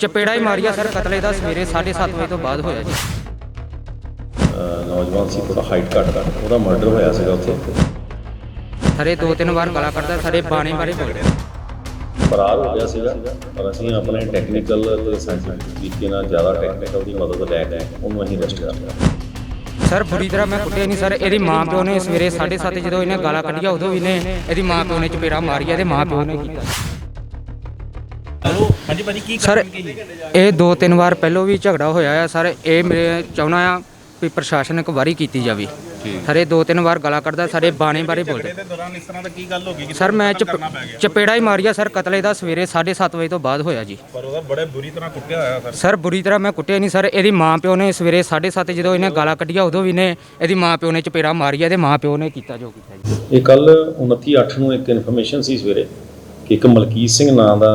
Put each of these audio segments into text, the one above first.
ਚਪੇੜਾ ਹੀ ਮਾਰੀਆ sir ਕਤਲੇ ਦਾ ਸਵੇਰੇ 7:30 ਵਜੇ ਤੋਂ ਬਾਅਦ ਹੋਇਆ ਜੀ। ਨੌਜਵਾਨ ਸੀ ਥੋੜਾ ਹਾਈਟ ਘੱਟ ਦਾ। ਉਹਦਾ ਮਰਡਰ ਹੋਇਆ ਸੀਗਾ ਉੱਥੇ। ਸਰੇ ਦੋ ਤਿੰਨ ਵਾਰ ਗਲਾ ਕੱਢਦਾ ਸਾਰੇ ਬਾਣੇ ਬਾਰੇ ਬੋਲਦੇ ਫਰਾਰ ਹੋ ਗਿਆ ਸੀਗਾ ਪਰ ਅਸੀਂ ਆਪਣੇ ਟੈਕਨੀਕਲ ਤੇ ਤਰੀਕੇ ਨਾਲ ਜ਼ਿਆਦਾ ਟੈਕਨੀਕਲ ਦੀ ਮਦਦ ਲੈ ਕੇ ਉਹਨੂੰ ਅਸੀਂ ਅਰੈਸਟ ਕਰ ਲਿਆ। ਸਰ ਬੁਰੀ ਤਰ੍ਹਾਂ ਮੈਂ ਕੁੱਟਿਆ ਨਹੀਂ ਸਰ। ਇਹਦੀ ਮਾਂ ਪਿਓ ਨੇ ਸਵੇਰੇ 7:30 ਜਦੋਂ ਇਹਨੇ ਗਾਲਾਂ ਕੱਢੀਆਂ ਉਦੋਂ ਵੀ ਨੇ ਇਹਦੀ ਮਾਂ ਪਿਓ ਨੇ ਚਪੇੜਾ ਮਾਰੀਆ ਇਹਦੇ ਮਾਂ ਪਿਓ ਨੇ ਕੀਤਾ। ਹਾਂਜੀ ਭਾਜੀ ਕੀ ਸਰ ਇਹ ਦੋ ਤਿੰਨ ਵਾਰ ਪਹਿਲਾਂ ਵੀ ਝਗੜਾ ਹੋਇਆ ਆ। ਸਰ ਇਹ ਮੇਰੇ ਚਾਹੁੰਦਾ ਆ ਵੀ ਪ੍ਰਸ਼ਾਸਨ ਇੱਕ ਵਾਰੀ ਕੀਤੀ ਜਾਵੇ। ਸਰ ਇਹ ਦੋ ਤਿੰਨ ਵਾਰ ਗਲਾ ਕੱਢਦਾ ਸਾਰੇ ਬਾਣੇ ਬਾਰੇ ਬੋਲਦੇ। ਦੇ ਦੌਰਾਨ ਇਸ ਤਰ੍ਹਾਂ ਦਾ ਕੀ ਗੱਲ ਹੋ ਗਈ ਕਿ ਸਰ ਮੈਂ ਕਤਲ ਚਪ- ਕਰਨਾ ਪੈ ਗਿਆ? ਚਪੇੜਾ ਹੀ ਮਾਰੀਆ ਸਰ ਕਤਲੇ ਦਾ ਸਵੇਰੇ 7:30 ਵਜੇ ਤੋਂ ਬਾਅਦ ਹੋਇਆ ਜੀ। ਪਰ ਉਹਦਾ ਬੜੇ ਬੁਰੀ ਤਰ੍ਹਾਂ ਕੁੱਟਿਆ ਹੋਇਆ ਸਰ। ਸਰ ਬੁਰੀ ਤਰ੍ਹਾਂ ਮੈਂ ਕੁੱਟਿਆ ਨਹੀਂ ਸਰ ਇਹਦੀ ਮਾਂ ਪਿਓ ਨੇ ਸਵੇਰੇ 7:30 ਜਦੋਂ ਇਹਨੇ ਗਾਲਾਂ ਕੱਢੀਆਂ ਉਦੋਂ ਵੀ ਨੇ ਇਹਦੀ ਮਾਂ ਪਿਓ ਨੇ ਚਪੇੜਾ ਮਾਰੀਆ ਇਹਦੇ ਮਾਂ ਪਿਓ ਨੇ ਕੀਤਾ ਜੋ ਕੀਤਾ ਜੀ। ਇਹ ਕੱਲ 29/8 ਨੂੰ ਇੱਕ ਇਨਫੋਰਮੇਸ਼ਨ ਸੀ ਸਵੇਰੇ ਕਿ ਇੱਕ ਮਲਕੀਤ ਸਿੰਘ ਨਾਂ ਦਾ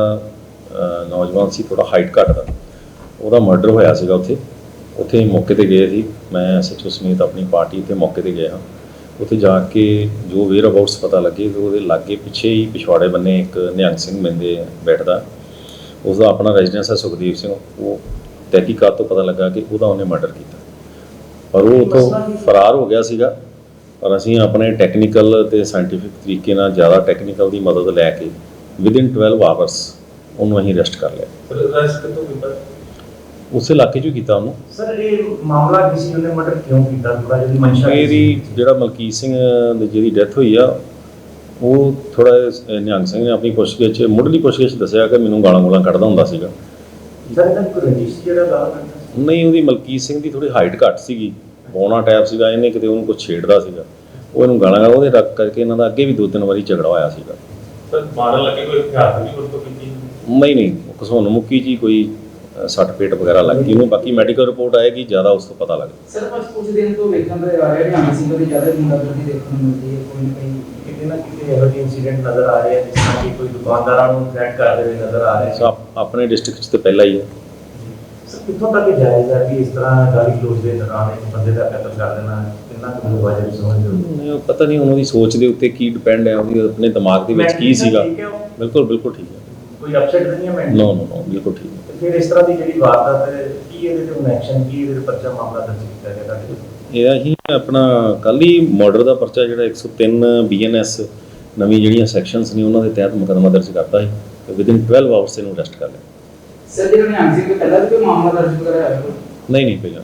ਨੌਜਵਾਨ ਸੀ ਥੋੜਾ ਹਾਈਟ ਘੱਟ ਦਾ। ਉਹਦਾ ਮਰਡਰ ਹੋਇਆ ਸੀਗਾ ਉੱਥੇ। ਉੱਥੇ ਹੀ ਮੌਕੇ ਤੇ ਗਏ ਸੀ। ਮੈਂ ਐਸਐਚਓ ਸਮੇਤ ਆਪਣੀ ਪਾਰਟੀ ਤੇ ਮੌਕੇ ਤੇ ਗਿਆ ਉੱਥੇ ਜਾ ਕੇ ਜੋ ਵੇਅਰ ਅਬਾਊਟਸ ਪਤਾ ਲੱਗੇ ਕਿ ਉਹਦੇ ਲਾਗੇ ਪਿੱਛੇ ਹੀ ਪਿਛਵਾੜੇ ਬੰਨੇ ਇੱਕ ਨਿਹੰਗ ਸਿੰਘ ਮਿੰਦੇ ਬੈਠਦਾ। ਉਸ ਦਾ ਆਪਣਾ ਰੈਜ਼ੀਡੈਂਸ ਹੈ ਸੁਖਦੀਪ ਸਿੰਘ। ਉਹ ਤਹਿਕੀਕਾਤ ਤੋਂ ਪਤਾ ਲੱਗਾ ਕਿ ਉਹਦਾ ਉਹਨੇ ਮਰਡਰ ਕੀਤਾ। ਪਰ ਉਹ ਉੱਥੋਂ ਫਰਾਰ ਹੋ ਗਿਆ ਸੀਗਾ। ਪਰ ਅਸੀਂ ਆਪਣੇ ਟੈਕਨੀਕਲ ਤੇ ਸਾਇੰਟੀਫਿਕ ਤਰੀਕੇ ਨਾਲ ਜ਼ਿਆਦਾ ਟੈਕਨੀਕਲ ਦੀ ਮਦਦ ਲੈ ਕੇ ਵਿਦਿਨ 12 ਆਵਰਸ ਉਹਨੂੰ ਅਸੀਂ ਅਰੈਸਟ ਕਰ ਲਿਆ। ਸਰ ਅਰੈਸਟ ਕਿਤੋਂ ਕੀਤਾ? ਉਸੇ ਇਲਾਕੇ 'ਚ ਹੀ ਕੀਤਾ ਉਹਨੂੰ। ਸਰ ਇਹ ਮਾਮਲਾ ਕਿਸੇ ਉਹਨੇ ਮਰਡਰ ਕਿਉਂ ਕੀਤਾ? ਥੋੜਾ ਜਿਹੀ ਮਨਸ਼ਾ ਕੀ ਮੇਰੀ? ਜਿਹੜਾ ਮਲਕੀਤ ਸਿੰਘ ਦੀ ਜਿਹਦੀ ਡੈਥ ਹੋਈ ਆ ਉਹ ਥੋੜਾ ਨਿਹੰਗ ਸਿੰਘ ਨੇ ਆਪਣੀ ਪੁੱਛਗਿੱਛ ਮੁੱਢਲੀ ਪੁੱਛਗਿੱਛ ਦੱਸਿਆ ਕਿ ਮੈਨੂੰ ਗਾਲਾਂ ਗੂਲਾਂ ਕੱਢਦਾ ਹੁੰਦਾ ਸੀਗਾ। ਸਰ ਕੋਈ ਰਜਿਸਟਰ ਜਿਹੜਾ? ਨਹੀਂ ਉਹਦੀ ਮਲਕੀਤ ਸਿੰਘ ਦੀ ਥੋੜੀ ਹਾਈਟ ਘੱਟ ਸੀਗੀ। ਬੋਨਾ ਟਾਈਪ ਸੀਗਾ ਇਹਨੇ ਕਿਤੇ ਉਹਨੂੰ ਕੁਝ ਛੇੜਦਾ ਸੀਗਾ। ਉਹ ਇਹਨੂੰ ਗਾਲਾਂ ਉਹਦੇ ਰੱਖ ਕਰਕੇ ਇਹਨਾਂ ਦਾ ਅੱਗੇ ਵੀ ਦੋ ਤਿੰਨ ਵਾਰੀ ਝਗੜਾ ਹੋਇਆ ਸੀਗਾ। ਸਰ ਮਾਰਨ ਲੱਗੇ ਕੋਈ ਹਥਿਆਰ ਦੀ ਵਰਤੋਂ ਨਹੀਂ ਨਹੀਂ ਘਸੋਨ ਮੁੱਕੀ ਜੀ ਕੋਈ ਸੱਟ ਪੇਟ ਵਗੈਰਾ ਲੱਗ ਗਈ। ਉਹਨੂੰ ਬਾਕੀ ਮੈਡੀਕਲ ਰਿਪੋਰਟ ਆਏਗੀ ਜ਼ਿਆਦਾ ਉਸ ਤੋਂ ਪਤਾ ਲੱਗਦਾ। ਸਰ ਬਸ ਕੁਝ ਦਿਨ ਤੋਂ ਵੇਖਣ ਦੇ ਆ ਰਿਹਾ ਨਿਹੰਗ ਸਿੰਘ ਦੀ ਜ਼ਿਆਦਾ ਗੁੰਡਾਗਰਦੀ ਦੇਖਣ ਨੂੰ ਮਿਲਦੀ ਹੈ। ਕੋਈ ਨਾ ਕੋਈ ਕਿਤੇ ਨਾ ਕਿਤੇ ਇਹੋ ਜਿਹੇ ਇਨਸੀਡੈਂਟ ਨਜ਼ਰ ਆ ਰਹੇ ਆ ਜਿਸ ਤਰ੍ਹਾਂ ਕਿ ਕੋਈ ਦੁਕਾਨਦਾਰਾਂ ਨੂੰ ਥ੍ਰੈਟ ਕਰਦੇ ਹੋਏ ਨਜ਼ਰ ਆ ਰਹੇ ਆਪ- ਆਪਣੇ ਡਿਸਟ੍ਰਿਕਟ 'ਚ ਤੇ ਪਹਿਲਾਂ ਹੀ ਹੈ। ਕਿੱਥੋਂ ਤੱਕ ਜਾਇਜ਼ ਹੈ ਕਿ ਇਸ ਤਰ੍ਹਾਂ ਗਾਲੀ ਕਲੋਜ਼ ਦੇ ਦੌਰਾਨ ਇੱਕ ਬੰਦੇ ਦਾ ਕਤਲ ਕਰ ਦੇਣਾ ਕਿੰਨਾ ਕੁ ਵਾਜਬ ਸਮਝਦੇ ਹੋ ਪਤਾ ਨਹੀਂ ਉਹਨਾਂ ਦੀ ਸੋਚ ਦੇ ਉੱਤੇ ਕੀ ਡਿਪੈਂਡ ਹੈ ਉਹਦੀ ਆਪਣੇ ਦਿਮਾਗ ਦੇ ਵਿੱਚ ਕੀ ਸੀਗਾ? ਬਿਲਕੁਲ ਬਿਲਕੁਲ ਠੀਕ ਹੈ। ਕੋਈ ਅਪਸੈਟ ਨਹੀਂ ਹੈ ਮੈਂ ਨੋ ਨੋ ਨੋ ਬਿਲਕੁਲ ਠੀਕ ਹੈ। ਫਿਰ ਇਸ ਤਰ੍ਹਾਂ ਦੀ ਜਿਹੜੀ ਵਾਰਦਾਤ ਹੈ ਕੀ ਇਹਦੇ ਤੇ ਐਕਸ਼ਨ ਕੀ ਇਹਦੇ ਤੇ ਪਰਚਾ ਮਾਮਲਾ ਦਰਜ ਕੀਤਾ ਗਿਆ ਤੁਹਾਡੇ ਕੋਲ ਇਹ ਅਸੀਂ ਆਪਣਾ ਕੱਲ ਹੀ ਮਰਡਰ ਦਾ ਪਰਚਾ ਜਿਹੜਾ 103 ਬੀਐਨਐਸ ਨਵੀਂ ਜਿਹੜੀਆਂ ਸੈਕਸ਼ਨਸ ਨੇ ਉਹਨਾਂ ਦੇ ਤਹਿਤ ਮੁਕੱਦਮਾ ਦਰਜ ਕਰਤਾ ਹੈ ਤੇ ਵਿਦਿਨ 12 ਆਵਰਸ ਇਹਨੂੰ ਅਰੈਸਟ ਕਰ ਲਿਆ। ਸਰ ਜਿਹੜਾ ਨਿਹੰਗ ਸਿੰਘ ਦੇ ਪਹਿਲਾਂ ਵੀ ਕੋਈ ਮਾਮਲਾ ਦਰਜ ਕਰਾਇਆ ਹੈ ਨਹੀਂ ਨਹੀਂ ਪਹਿਲਾਂ।